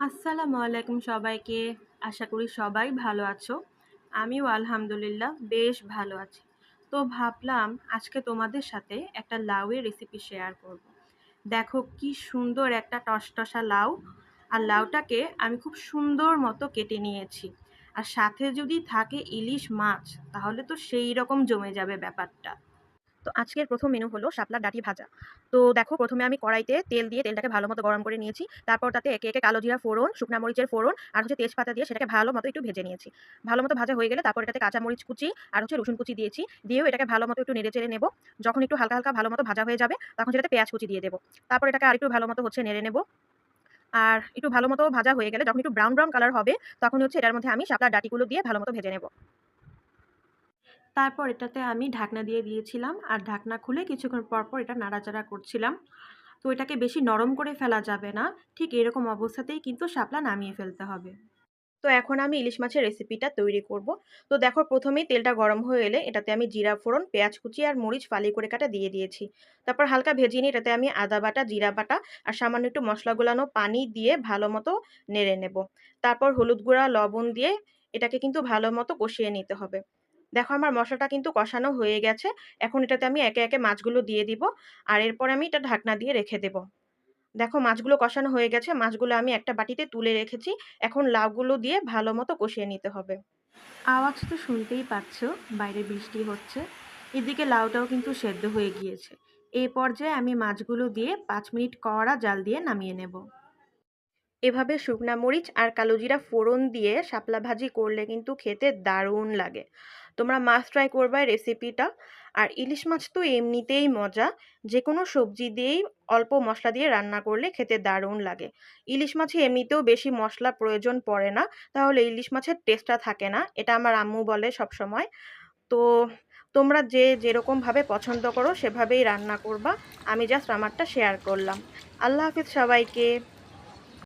আসসালামু আলাইকুম সবাইকে। আশা করি সবাই ভালো আছো। আমিও আলহামদুলিল্লাহ বেশ ভালো আছি। তো ভাবলাম আজকে তোমাদের সাথে একটা লাউয়ের রেসিপি শেয়ার করব। দেখো কি সুন্দর একটা টসটসা লাউ। আর লাউটাকে আমি খুব সুন্দর মতো কেটে নিয়েছি। আর সাথে যদি থাকে ইলিশ মাছ, তাহলে তো সেই রকম জমে যাবে ব্যাপারটা। তো আজকের প্রথম মেনু হলো শাপলার ডাটি ভাজা। তো দেখো প্রথমে আমি কড়াইতে তেল দিয়ে তেলটাকে ভালো মতো গরম করে নিয়েছি। তারপর তাতে একে একে কালো জিরা ফোড়ন, শুকনা মরিচের ফোড়ন আর হচ্ছে তেজপাতা দিয়ে সেটাকে ভালো মতো একটু ভেজে নিয়েছি। ভালো মতো ভাজা হয়ে গেলে তারপর এটাতে কাঁচা মরিচ কুচি আর হচ্ছে রসুন কুচি দিয়েছি। দিয়েও এটাকে ভালো মতো একটু নেড়ে চেড়ে নেব। যখন একটু হালকা হালকা ভালো মতো ভাজা হয়ে যাবে তখন সেটাতে পেঁয়াজ কুচি দিয়ে দেবো। তারপর এটাকে আরেকটু ভালো মতো হচ্ছে নেড়ে নেব। আর একটু ভালো মতো ভাজা হয়ে গেলে যখন একটু ব্রাউন ব্রাউন কালার হবে তখন হচ্ছে এটার মধ্যে আমি শাপলার ডাঁটিগুলো দিয়ে ভালো মতো ভেজে নেব। তারপর এটাতে আমি ঢাকনা দিয়ে দিয়েছিলাম আর ঢাকনা খুলে কিছুক্ষণ পর পর এটা নাড়াচাড়া করছিলাম। তো এটাকে বেশি নরম করে ফেলা যাবে না, ঠিক এরকম অবস্থাতেই কিন্তু শাপলা নামিয়ে ফেলতে হবে। তো এখন আমি ইলিশ মাছের রেসিপিটা তৈরি করব। তো দেখো প্রথমেই তেলটা গরম হয়ে এলে এটাতে আমি জিরা ফোড়ন, পেঁয়াজ কুচি আর মরিচ ফালি করে কাটা দিয়ে দিয়েছি। তারপর হালকা ভেজিয়ে নিয়ে এটাতে আমি আদা বাটা, জিরা বাটা আর সামান্য একটু মশলা গোলানো পানি দিয়ে ভালো মতো নেড়ে নেব। তারপর হলুদ গুঁড়া, লবণ দিয়ে এটাকে কিন্তু ভালো মতো কষিয়ে নিতে হবে। দেখো আমার মশলাটা কিন্তু কষানো হয়ে গেছে। এখন এটাতে আমি একে একে মাছগুলো দিয়ে দিব। আর এরপর আমি এটা ঢাকনা দিয়ে রেখে দেব। দেখো মাছগুলো কষানো হয়ে গেছে। মাছগুলো আমি একটা বাটিতে তুলে রেখেছি। এখন লাউগুলো দিয়ে ভালো মতো কষিয়ে নিতে হবে। আওয়াজ তো শুনতেই পাচ্ছ, বাইরে বৃষ্টি হচ্ছে। এদিকে লাউটাও কিন্তু সেদ্ধ হয়ে গিয়েছে। এই পর্যায়ে আমি মাছগুলো দিয়ে পাঁচ মিনিট কড়া জাল দিয়ে নামিয়ে নেব। এভাবে শুকনা মরিচ আর কালো জিরা ফোড়ন দিয়ে শাপলা ভাজি করলে কিন্তু খেতে দারুণ লাগে। তোমরা মাছ ট্রাই করবে রেসিপিটা আর ইলিশ মাছ তো এমনিতেই মজা। যে কোনো সবজি দিয়েই অল্প মশলা দিয়ে রান্না করলে খেতে দারুণ লাগে। ইলিশ মাছে এমনিতেও বেশি মশলা প্রয়োজন পড়ে না। তাহলে ইলিশ মাছের টেস্টটা থাকে না। এটা আমার আম্মু বলে সব সময় তো তোমরা যে যেরকমভাবে পছন্দ করো সেভাবেই রান্না করবা। আমি জাস্ট আমারটা শেয়ার করলাম। আল্লাহ হাফিজ সবাইকে।